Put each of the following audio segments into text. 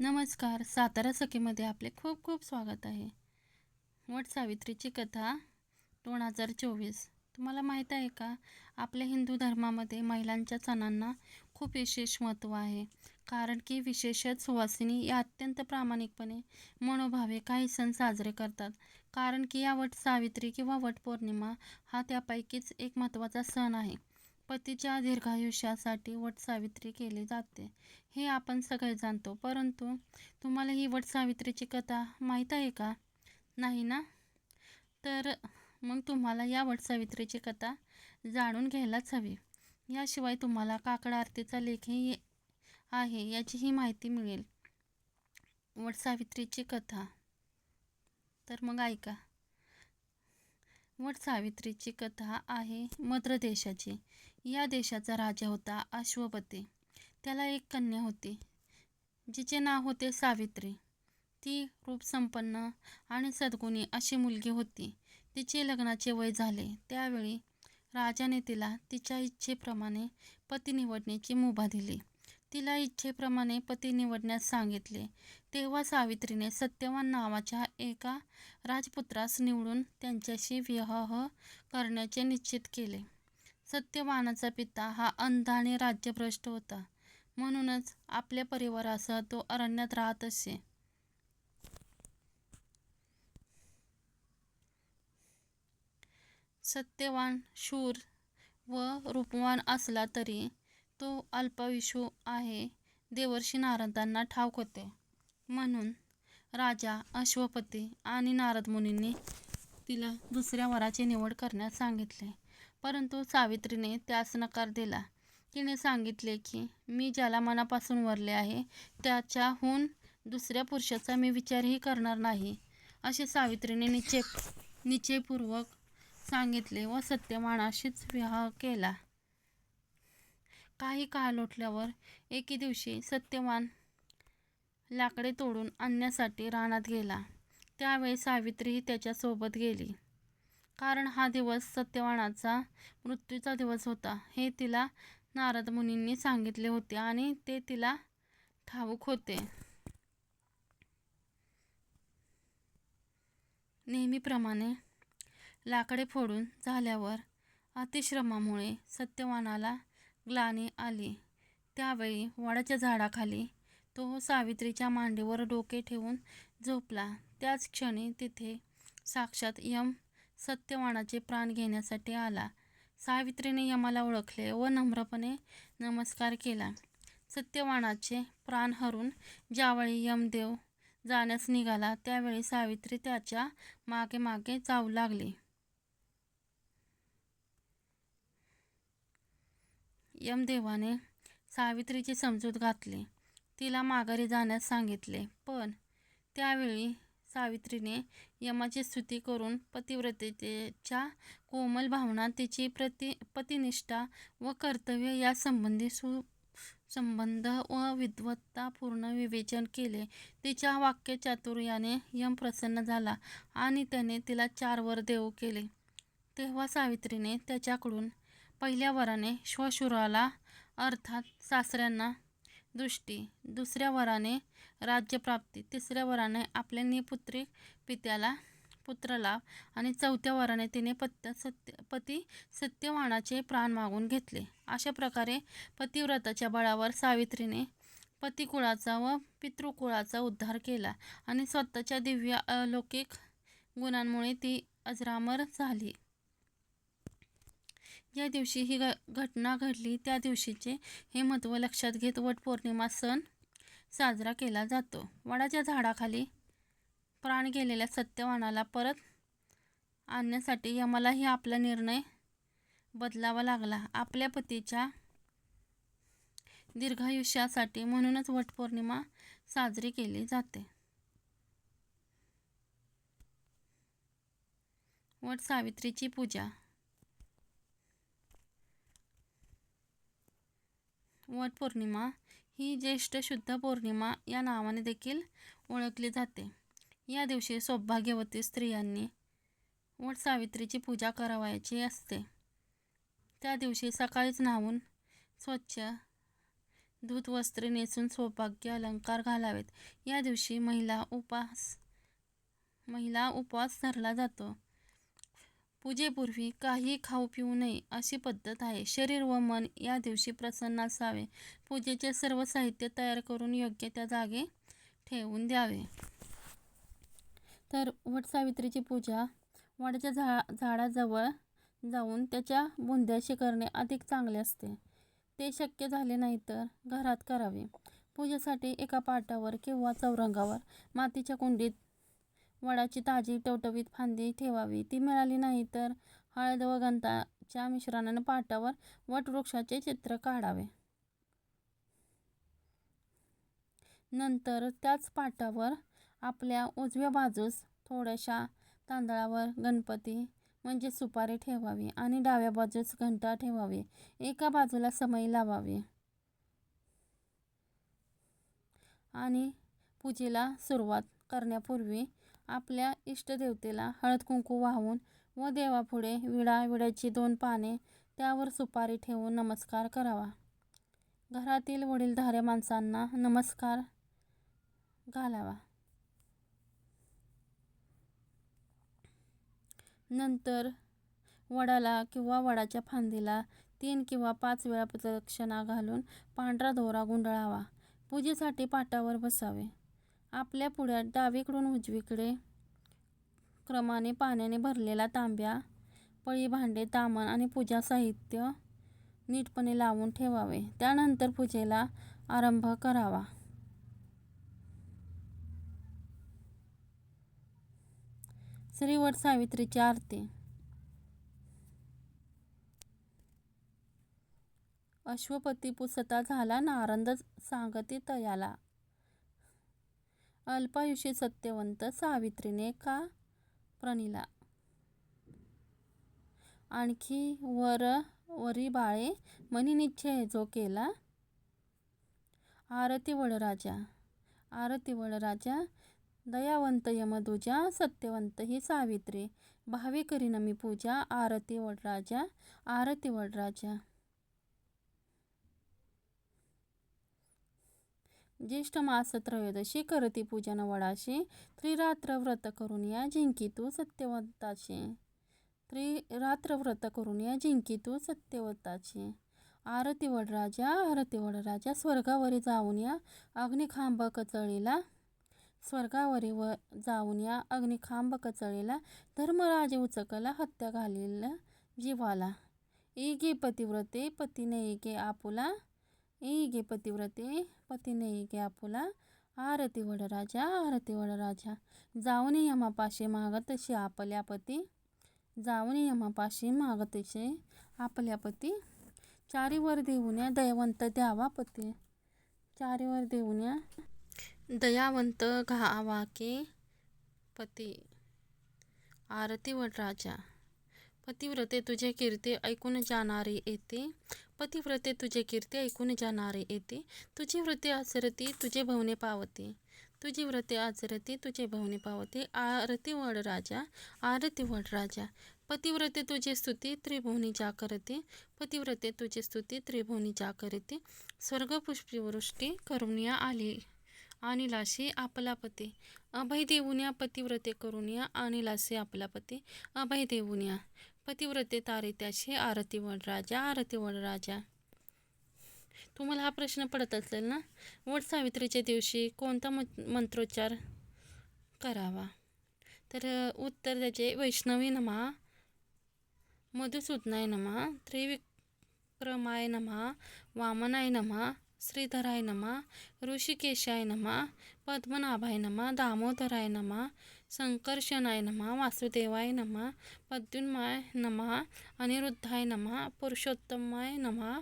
नमस्कार सातारा सखीमध्ये आपले खूप खूप स्वागत आहे. वट सावित्रीची कथा दोन हजार चोवीस. तुम्हाला माहीत आहे का? आपल्या हिंदू धर्मामध्ये महिलांच्या सणांना खूप विशेष महत्त्व आहे. कारण की विशेषत सुवासिनी या अत्यंत प्रामाणिकपणे मनोभावे काही सण साजरे करतात. कारण की या वट सावित्री किंवा वट पौर्णिमा हा त्यापैकीच एक महत्त्वाचा सण आहे. पतीच्या दीर्घायुष्यासाठी वटसावित्री केली जाते. हे आपण सगळे जाणतो. परंतु तुम्हाला ही वटसावित्रीची कथा माहीत आहे का? नाही ना? तर मग तुम्हाला या वटसावित्रीची कथा जाणून घ्यायलाच हवी. याशिवाय तुम्हाला काकड आरतीचा लेखही आहे याचीही माहिती मिळेल. वटसावित्रीची कथा. तर मग ऐका. वट सावित्रीची कथा आहे मद्र देशाची या देशाचा राजा होता अश्वपती. त्याला एक कन्या होती जिचे नाव होते सावित्री. ती रूपसंपन्न आणि सद्गुणी अशी मुलगी होती. तिचे लग्नाचे वय झाले. त्यावेळी राजाने तिला तिच्या इच्छेप्रमाणे पती निवडण्याची मुभा दिली. तिला इच्छेप्रमाणे पती निवडण्यास सांगितले. तेव्हा सावित्रीने सत्यवान नावाच्या एका राजपुत्रास निवडून त्यांच्याशी विवाह करण्याचे निश्चित केले. सत्यवानाचा पिता हा अंध आणि राज्यभ्रष्ट होता. म्हणूनच आपल्या परिवारासह तो अरण्यात राहत असे. सत्यवान शूर व रूपवान असला तरी तो अल्पविषू आहे. देवर्षी नारदांना ठाऊक होते. म्हणून राजा अश्वपती आणि नारद मुनींनी तिला दुसऱ्या वराची निवड करण्यास सांगितले. परंतु सावित्रीने त्यास नकार दिला. तिने सांगितले की मी ज्याला मनापासून वरले आहे त्याच्याहून दुसऱ्या पुरुषाचा मी विचारही करणार नाही असे सावित्रीने निश्चय निश्चयपूर्वक सांगितले व सत्यवानाशीच विवाह केला. काही काळ लोटल्यावर एके दिवशी सत्यवान लाकडे तोडून आणण्यासाठी रानात गेला. त्यावेळी सावित्रीही त्याच्यासोबत गेली. कारण हा दिवस सत्यवानाचा मृत्यूचा दिवस होता हे तिला नारद मुनींनी सांगितले होते आणि ते तिला ठाऊक होते. नेहमीप्रमाणे लाकडे फोडून झाल्यावर अतिश्रमामुळे सत्यवानाला ग्लानी आली. त्यावेळी वडाच्या झाडाखाली तो सावित्रीच्या मांडीवर डोके ठेवून झोपला. त्याच क्षणी तिथे साक्षात यम सत्यवानाचे प्राण घेण्यासाठी आला. सावित्रीने यमाला ओळखले व नम्रपणे नमस्कार केला. सत्यवानाचे प्राण हरून ज्यावेळी यमदेव जाण्यास निघाला त्यावेळी सावित्री त्याच्यामागे मागे जाऊ लागली. यमदेवाने सावित्रीची समजूत घातली. तिला माघारी जाण्यास सांगितले पण त्यावेळी सावित्रीने यमाची स्तुती करून पतिव्रतेच्या कोमल भावना तिची प्रति पतिनिष्ठा व कर्तव्य या संबंधी सु संबंध व विद्वत्तापूर्ण विवेचन केले. तिच्या वाक्यचातुर्याने यम प्रसन्न झाला आणि त्याने तिला चार वर देऊ केले. तेव्हा सावित्रीने त्याच्याकडून पहिल्या वराने श्वशुराला अर्थात सासऱ्यांना दृष्टी. दुसऱ्या वराने राज्यप्राप्ती तिसऱ्या वराने आपल्या निपुत्री पित्याला पुत्रलाभ आणि चौथ्या वराने तिने पत्य सत्य पती सत्यवानाचे प्राण मागून घेतले. अशा प्रकारे पतिव्रताच्या बळावर सावित्रीने पतिकुळाचा व पितृकुळाचा उद्धार केला आणि स्वतःच्या दिव्य अलौकिक गुणांमुळे ती अजरामर झाली. या दिवशी ही घ घटना घडली त्या दिवशीचे हे महत्त्व लक्षात घेत वटपौर्णिमा सण साजरा केला जातो. वडाच्या झाडाखाली प्राण गेलेल्या सत्यवानाला परत आणण्यासाठी यमालाही आपला निर्णय बदलावा लागला. आपल्या पतीच्या दीर्घायुष्यासाठी म्हणूनच वटपौर्णिमा साजरी केली जाते. वट सावित्रीची पूजा वटपौर्णिमा ही ज्येष्ठ शुद्ध पौर्णिमा या नावाने देखील ओळखली जाते या दिवशी सौभाग्यवती स्त्रियांनी वट सावित्रीची पूजा करावयाची असते त्या दिवशी सकाळीच न्हावून स्वच्छ धूत वस्त्रे नेसून सौभाग्य अलंकार घालावेत. या दिवशी महिला उपास महिला उपवास धरला जातो. पूजेपूर्वी काही खाऊ पिऊ नये अशी पद्धत आहे. शरीर व मन या दिवशी प्रसन्न असावे. पूजेचे सर्व साहित्य तयार करून योग्य त्या जागे ठेवून द्यावे. तर वटसावित्रीची पूजा वडाच्या झा झाडाजवळ जाऊन त्याच्या बुंद्याशी करणे अधिक चांगले असते. ते शक्य झाले नाही तर घरात करावे. पूजेसाठी एका पाटावर किंवा चौरंगावर मातीच्या कुंडीत वडाची ताजी टवटवीत फांदी ठेवावी. ती मिळाली नाही तर हळद व गंताच्या मिश्रणाने पाटावर वटवृक्षाचे चित्र काढावे. नंतर त्याच पाटावर आपल्या उजव्या बाजूस थोड्याशा तांदळावर गणपती म्हणजे सुपारी ठेवावी आणि डाव्या बाजूस घंटा ठेवावी. एका बाजूला समई लावावी आणि पूजेला सुरुवात करण्यापूर्वी आपल्या इष्टदेवतेला हळद कुंकू वाहून व देवापुढे विडा विड्याची दोन पाने त्यावर सुपारी ठेवून नमस्कार करावा. घरातील वडीलधाऱ्या माणसांना नमस्कार घालावा. नंतर वडाला किंवा वडाच्या फांदीला तीन किंवा पाच वेळा प्रदक्षिणा घालून पांढरा दोरा गुंडाळावा. पूजेसाठी पाटावर बसावे. आपल्या पुढ्यात डावीकडून उजवीकडे क्रमाने पाण्याने भरलेला तांब्या, पळी, भांडे, तामण आणि पूजा साहित्य नीटपणे लावून ठेवावे. त्यानंतर पूजेला आरंभ करावा. श्रीवट सावित्रीची आरती अश्वपती पुसता झाला नारंद सांगती तयाला अल्पायुषी सत्यवंत सावित्रीने का? प्रणिला आणखी वर वरी बाळे मनी निश्चय जो केला. आरती वडराजा आरती वडराजा दयावंत यमदुजा सत्यवंत ही सावित्री. भावी करीन मी पूजा. आरती वडराजा आरती वडराजा ज्येष्ठ मास त्रयोदशी करती पूजन वडाशी त्रिरात्र व्रत करून या जिंकी तू सत्यवंताची त्रिरात्र व्रत करून या जिंकी तू सत्यवंताची आरती वडराजा आरती वडराजा स्वर्गावरी जाऊन या अग्निखांब कचळीला. स्वर्गावरी व जाऊन या अग्निखांब कचळीला धर्मराज उचकला हत्या घालील जीवाला. ई गे पतिव्रते पतीने गे आपुला. ई गे पतिव्रते पती गे आपुला आरती वडराजा आरती वडराजा जाऊन यमापाशी मागतशी आपल्या पती जाऊन यमापाशी मागतशी आपल्या पती चारीवर वर देऊन दयावंत द्यावा पती चारीवर वर देऊन दयावंत घावा के पती आरती वडराजा पतिव्रते तुझे कीर्ती ऐकून जाणारे येते पतिव्रते तुझे कीर्ती ऐकून जाणारे येते. तुझी व्रते आचरती तुझे भवने पावते. तुझी व्रते आचरती तुझे भवने पावते. आरती वडराजा आरती वडराजा पतिव्रते तुझे स्तुती त्रिभुवनी जा करते. पतिव्रते तुझे स्तुती त्रिभुवनी जा करते. स्वर्ग पुष्पवृष्टी करून या आली अनिलाशी आपला पती. अभय देऊन्या पतिव्रते करून या अनिलाशी आपला पती. अभय देऊन्या. पतिव्रते तारित्याशी आरती वडराजा आरती वडराजा तुम्हाला हा प्रश्न पडत असेल ना? वट सावित्रीच्या दिवशी कोणता मंत्रोच्चार करावा? तर उत्तर त्याचे वैष्णवी नमः मधुसूदनाय नमः त्रिविक्रमाय नमः वामनाय नमः श्रीधराय नमः ऋषिकेशाय नमः पद्मनाभाय नमः दामोदराय नमः संकर्षणाय नमः वासुदेवाय नमः पद्युन्माय नमः अनिरुद्धाय नमः पुरुषोत्तमाय नमः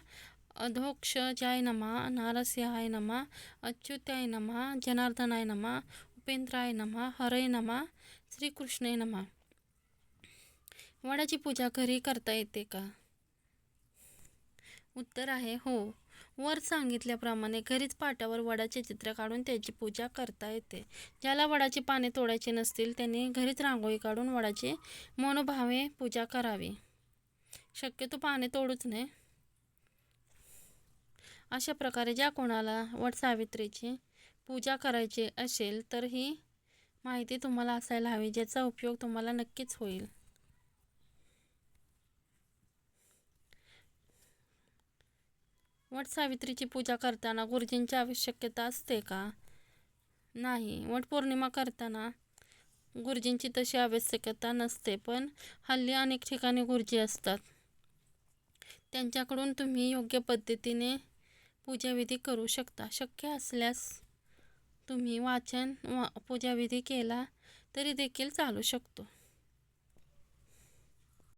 अधोक्षजाय नमः नारस्याय नमः अच्युताय नमः जनार्दनाय नमः उपेंद्राय नमः हरय नमः श्रीकृष्णाय नमः। वडाची पूजा घरी करता येते का? उत्तर आहे हो. वर सांगितल्याप्रमाणे घरीच पाटावर वडाचे चित्र काढून त्याची पूजा करता येते. ज्याला वडाची पाने तोडायची नसतील त्यांनी घरीच रांगोळी काढून वडाची मनोभावे पूजा करावी. शक्यतो पाने तोडूच नये. अशा प्रकारे ज्या कोणाला वटसावित्रीची पूजा करायची असेल तर ही माहिती तुम्हाला असायला हवी ज्याचा उपयोग तुम्हाला नक्कीच होईल. वटसावित्रीची पूजा करताना गुरुजींची आवश्यकता असते का? नाही. वटपौर्णिमा करताना गुरुजींची तशी आवश्यकता नसते पण हल्ली अनेक ठिकाणी गुरुजी असतात. त्यांच्याकडून तुम्ही योग्य पद्धतीने पूजाविधी करू शकता. शक्य असल्यास तुम्ही वाचन वा पूजाविधी केला तरी देखील चालू शकतो.